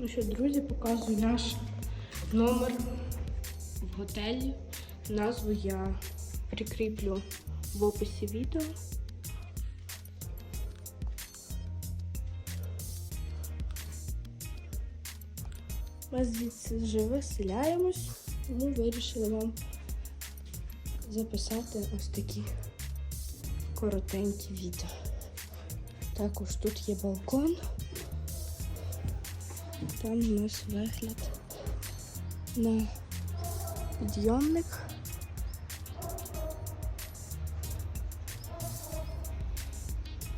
Ну що, друзі, показую наш номер в готелі. Назву я прикріплю в описі відео. Ми звідси вже виселяємось, тому вирішили вам записати ось такі коротенькі відео. Також тут є балкон. Там у нас вигляд на підйомник.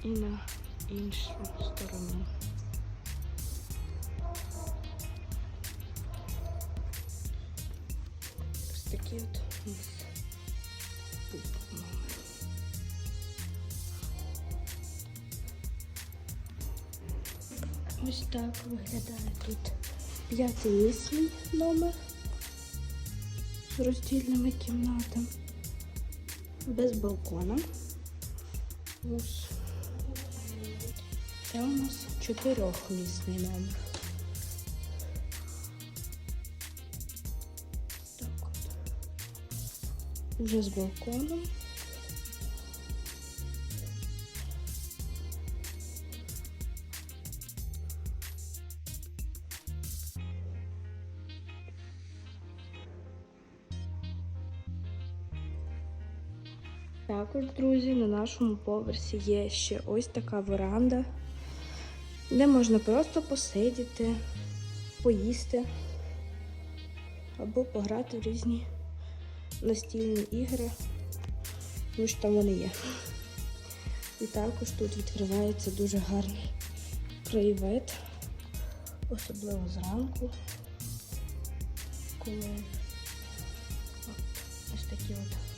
І на іншу сторону. Ось такий от у нас Ось так виглядає тут п'ятимісний номер з роздільними кімнатами, без балкона. Ось. Це у нас чотирьохмісний номер. Так от. Уже з балконом. Також, друзі, на нашому поверсі є ще ось така веранда, де можна просто посидіти, поїсти або пограти в різні настільні ігри, тому що там вони є. І також тут відкривається дуже гарний краєвид, особливо зранку, коли ось такі от.